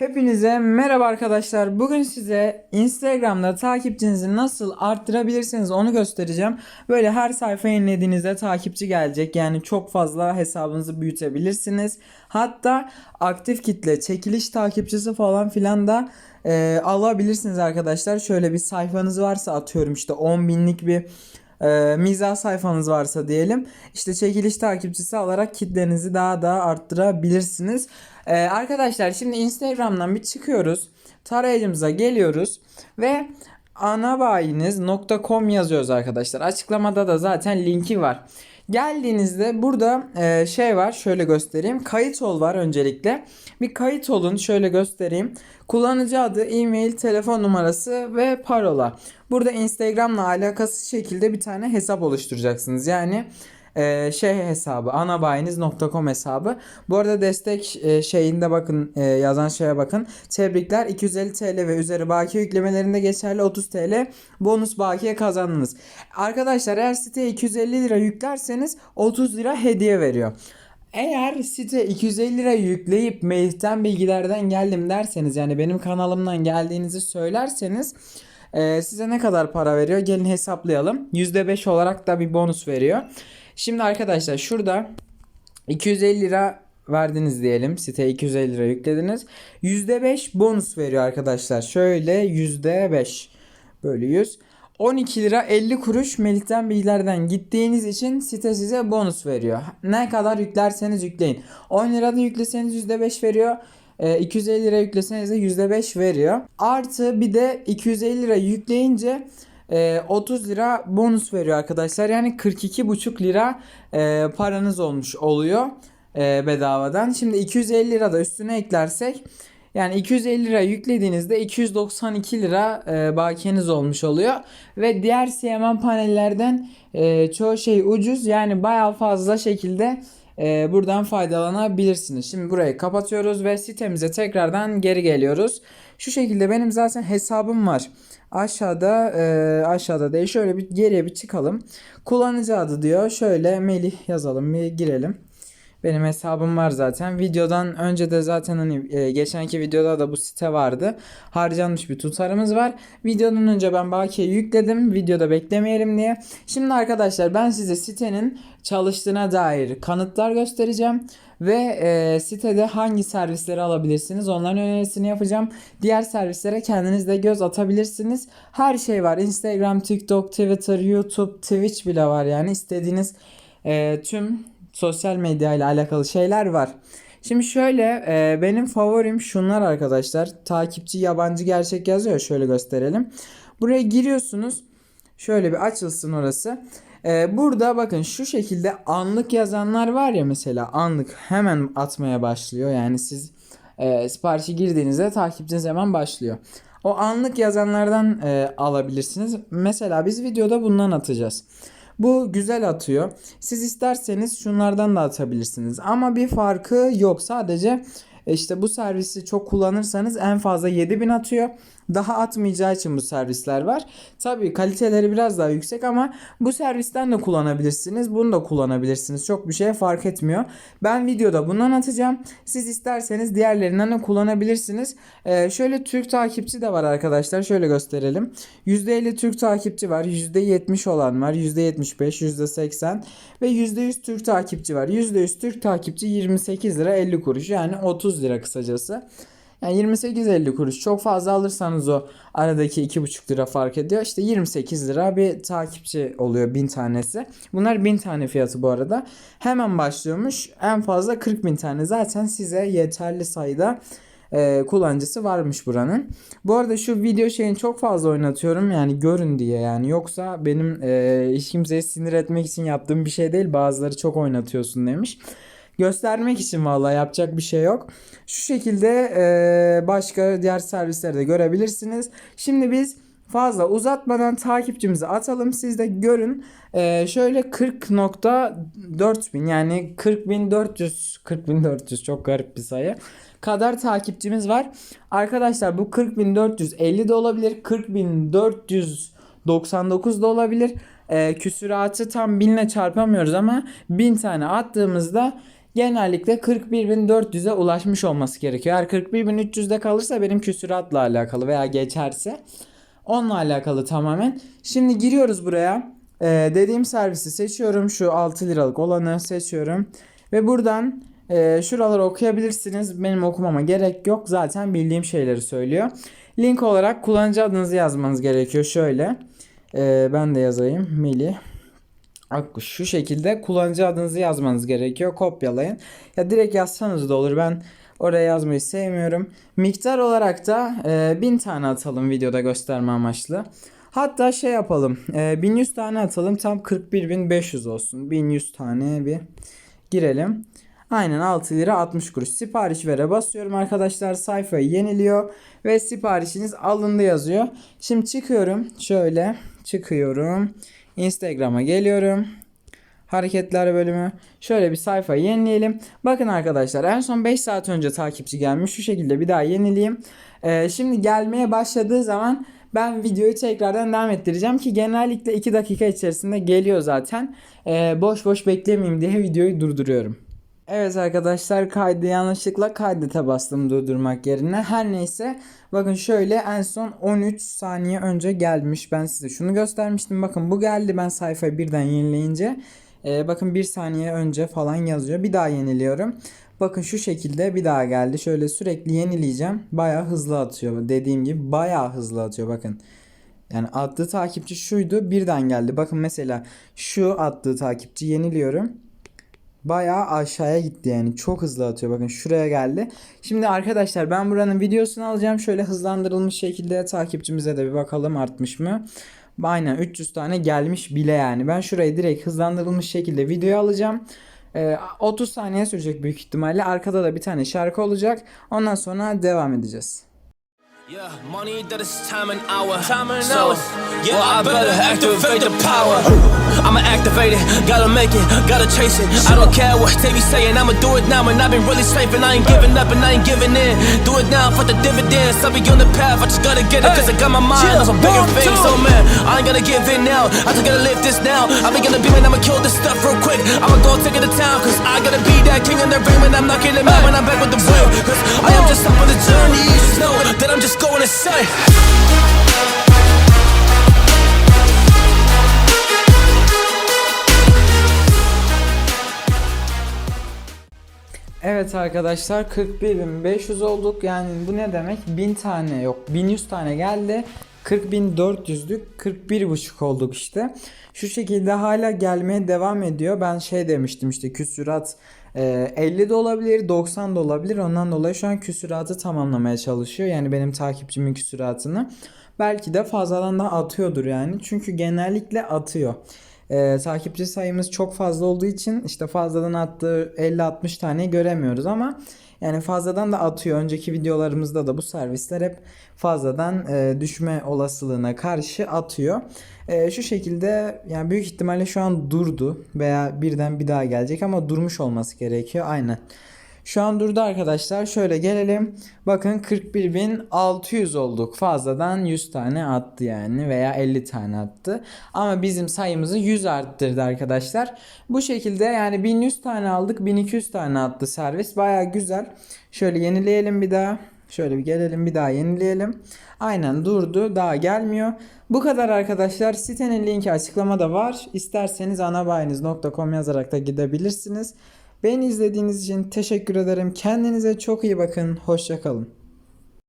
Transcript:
Hepinize merhaba arkadaşlar. Bugün size Instagram'da takipçinizi nasıl arttırabilirsiniz onu göstereceğim. Böyle her sayfa yenilediğinizde takipçi gelecek. Yani çok fazla hesabınızı büyütebilirsiniz. Hatta aktif kitle, çekiliş takipçisi falan filan da e, alabilirsiniz arkadaşlar. Şöyle bir sayfanız varsa atıyorum işte 10 binlik bir e, mizah sayfanız varsa diyelim işte çekiliş takipçisi alarak kitlenizi daha da arttırabilirsiniz. E, arkadaşlar şimdi Instagram'dan bir çıkıyoruz. Tarayıcımıza geliyoruz ve anabayiniz.com yazıyoruz arkadaşlar. Açıklamada da zaten linki var. Geldiğinizde burada e, şey var şöyle göstereyim. Kayıt ol var öncelikle. Bir kayıt olun şöyle göstereyim. Kullanıcı adı, e-mail, telefon numarası ve parola. Burada Instagram'la alakası şekilde bir tane hesap oluşturacaksınız. Yani e, şey hesabı anabayiniz.com hesabı. Bu arada destek e, şeyinde bakın e, yazan şeye bakın. Tebrikler 250 TL ve üzeri bakiye yüklemelerinde geçerli 30 TL bonus bakiye kazandınız. Arkadaşlar eğer siteye 250 lira yüklerseniz 30 lira hediye veriyor. Eğer site 250 lira yükleyip Melih'ten bilgilerden geldim derseniz yani benim kanalımdan geldiğinizi söylerseniz e, size ne kadar para veriyor gelin hesaplayalım. %5 olarak da bir bonus veriyor. Şimdi arkadaşlar şurada 250 lira verdiniz diyelim. Siteye 250 lira yüklediniz. %5 bonus veriyor arkadaşlar. Şöyle %5 bölü 100. 12 lira 50 kuruş Melih'ten bilgilerden gittiğiniz için site size bonus veriyor. Ne kadar yüklerseniz yükleyin. 10 lira da yükleseniz %5 veriyor. E, 250 lira yükleseniz de %5 veriyor. Artı bir de 250 lira yükleyince e, 30 lira bonus veriyor arkadaşlar. Yani 42,5 lira e, paranız olmuş oluyor e, bedavadan. Şimdi 250 lira da üstüne eklersek yani 250 lira yüklediğinizde 292 lira e, bakiyeniz olmuş oluyor. Ve diğer CMM panellerden e, çoğu şey ucuz. Yani baya fazla şekilde e, buradan faydalanabilirsiniz. Şimdi burayı kapatıyoruz ve sitemize tekrardan geri geliyoruz. Şu şekilde benim zaten hesabım var. Aşağıda e, aşağıda değil şöyle bir geriye bir çıkalım. Kullanıcı adı diyor. Şöyle Melih yazalım bir girelim. Benim hesabım var zaten. Videodan önce de zaten hani e, geçenki videoda da bu site vardı. Harcanmış bir tutarımız var. Videodan önce ben bakiye yükledim. Videoda beklemeyelim diye. Şimdi arkadaşlar ben size sitenin çalıştığına dair kanıtlar göstereceğim. Ve e, sitede hangi servisleri alabilirsiniz onların önerisini yapacağım. Diğer servislere kendiniz de göz atabilirsiniz. Her şey var. Instagram, TikTok, Twitter, YouTube, Twitch bile var yani. istediğiniz e, tüm sosyal medya ile alakalı şeyler var. Şimdi şöyle e, benim favorim şunlar arkadaşlar. Takipçi yabancı gerçek yazıyor. Şöyle gösterelim. Buraya giriyorsunuz. Şöyle bir açılsın orası. E, burada bakın şu şekilde anlık yazanlar var ya mesela anlık hemen atmaya başlıyor. Yani siz e, siparişi girdiğinizde takipçiniz hemen başlıyor. O anlık yazanlardan e, alabilirsiniz. Mesela biz videoda bundan atacağız. Bu güzel atıyor. Siz isterseniz şunlardan da atabilirsiniz. Ama bir farkı yok. Sadece işte bu servisi çok kullanırsanız en fazla 7000 atıyor. Daha atmayacağı için bu servisler var. Tabii kaliteleri biraz daha yüksek ama bu servisten de kullanabilirsiniz. Bunu da kullanabilirsiniz. Çok bir şey fark etmiyor. Ben videoda bundan atacağım. Siz isterseniz diğerlerinden de kullanabilirsiniz. Ee, şöyle Türk takipçi de var arkadaşlar. Şöyle gösterelim. %50 Türk takipçi var. %70 olan var. %75, %80 ve %100 Türk takipçi var. %100 Türk takipçi 28 lira 50 kuruş. Yani 30 lira kısacası. Yani 28-50 kuruş çok fazla alırsanız o aradaki 2,5 lira fark ediyor. İşte 28 lira bir takipçi oluyor 1000 tanesi. Bunlar 1000 tane fiyatı bu arada. Hemen başlıyormuş. En fazla 40 bin tane. Zaten size yeterli sayıda e, kullanıcısı varmış buranın. Bu arada şu video şeyini çok fazla oynatıyorum yani görün diye yani yoksa benim e, hiç kimseye sinir etmek için yaptığım bir şey değil bazıları çok oynatıyorsun demiş. Göstermek için vallahi yapacak bir şey yok. Şu şekilde e, başka diğer servisleri de görebilirsiniz. Şimdi biz fazla uzatmadan takipçimizi atalım. Siz de görün. E, şöyle 40.4 bin yani 40.400 40.400 çok garip bir sayı kadar takipçimiz var. Arkadaşlar bu 40.450 de olabilir. 40.499 da olabilir. E, küsuratı tam 1000 ile çarpamıyoruz ama 1000 tane attığımızda genellikle 41.400'e ulaşmış olması gerekiyor. Eğer 41.300'de kalırsa benim küsuratla alakalı veya geçerse onunla alakalı tamamen. Şimdi giriyoruz buraya. Ee, dediğim servisi seçiyorum. Şu 6 liralık olanı seçiyorum. Ve buradan e, şuraları okuyabilirsiniz. Benim okumama gerek yok. Zaten bildiğim şeyleri söylüyor. Link olarak kullanıcı adınızı yazmanız gerekiyor. Şöyle. Ee, ben de yazayım. Melih. Şu şekilde kullanıcı adınızı yazmanız gerekiyor. Kopyalayın. Ya direkt yazsanız da olur. Ben oraya yazmayı sevmiyorum. Miktar olarak da e, 1000 tane atalım videoda gösterme amaçlı. Hatta şey yapalım. E, 1100 tane atalım. Tam 41.500 olsun. 1100 tane bir girelim. Aynen 6 lira 60 kuruş. Sipariş vere basıyorum arkadaşlar. Sayfayı yeniliyor ve siparişiniz alındı yazıyor. Şimdi çıkıyorum. Şöyle çıkıyorum. Instagram'a geliyorum. Hareketler bölümü. Şöyle bir sayfayı yenileyelim. Bakın arkadaşlar en son 5 saat önce takipçi gelmiş. Şu şekilde bir daha yenileyim. Ee, şimdi gelmeye başladığı zaman ben videoyu tekrardan devam ettireceğim ki genellikle 2 dakika içerisinde geliyor zaten. Ee, boş boş beklemeyeyim diye videoyu durduruyorum. Evet arkadaşlar kaydı yanlışlıkla kaydete bastım durdurmak yerine. Her neyse bakın şöyle en son 13 saniye önce gelmiş. Ben size şunu göstermiştim. Bakın bu geldi ben sayfayı birden yenileyince. Ee, bakın bir saniye önce falan yazıyor. Bir daha yeniliyorum. Bakın şu şekilde bir daha geldi. Şöyle sürekli yenileyeceğim. Bayağı hızlı atıyor. Dediğim gibi bayağı hızlı atıyor bakın. Yani attığı takipçi şuydu birden geldi. Bakın mesela şu attığı takipçi yeniliyorum. Bayağı aşağıya gitti yani. Çok hızlı atıyor. Bakın şuraya geldi. Şimdi arkadaşlar ben buranın videosunu alacağım. Şöyle hızlandırılmış şekilde takipçimize de bir bakalım artmış mı? Aynen 300 tane gelmiş bile yani. Ben şurayı direkt hızlandırılmış şekilde video alacağım. Ee, 30 saniye sürecek büyük ihtimalle. Arkada da bir tane şarkı olacak. Ondan sonra devam edeceğiz. Yeah, money that is time and hour. Time and so, Yeah, well, I better activate the power. I'ma activate it, gotta make it, gotta chase it. I don't care what they be saying, I'ma do it now. And I've been really saving, I ain't giving up and I ain't giving in. Do it now for the dividends. I'll be on the path, I just gotta get it, cause I got my mind on some bigger things. So, oh, man, I ain't gonna give in now. I just gotta live this now. I've been gonna be man, I'ma kill this stuff real quick. I'ma go take it to town, cause I gotta be that king in the ring when I'm knocking them out. When I'm back with the win, cause I am just up on the journey. Just know that I'm just going insane. Evet arkadaşlar 41.500 olduk. Yani bu ne demek? 1000 tane yok. 1100 tane geldi. 40.400'lük 41.5 olduk işte. Şu şekilde hala gelmeye devam ediyor. Ben şey demiştim işte küsurat e, 50 de olabilir 90 da olabilir. Ondan dolayı şu an küsuratı tamamlamaya çalışıyor. Yani benim takipçimin küsuratını. Belki de fazladan da atıyordur yani. Çünkü genellikle atıyor. Ee, takipçi sayımız çok fazla olduğu için işte fazladan attığı 50-60 tane göremiyoruz ama yani fazladan da atıyor. Önceki videolarımızda da bu servisler hep fazladan e, düşme olasılığına karşı atıyor. E, şu şekilde yani büyük ihtimalle şu an durdu veya birden bir daha gelecek ama durmuş olması gerekiyor. Aynen. Şu an durdu arkadaşlar. Şöyle gelelim. Bakın 41.600 olduk. Fazladan 100 tane attı yani veya 50 tane attı. Ama bizim sayımızı 100 arttırdı arkadaşlar. Bu şekilde yani 1100 tane aldık. 1200 tane attı servis. Baya güzel. Şöyle yenileyelim bir daha. Şöyle bir gelelim bir daha yenileyelim. Aynen durdu. Daha gelmiyor. Bu kadar arkadaşlar. Sitenin linki açıklamada var. İsterseniz anabayiniz.com yazarak da gidebilirsiniz. Beni izlediğiniz için teşekkür ederim. Kendinize çok iyi bakın. Hoşçakalın.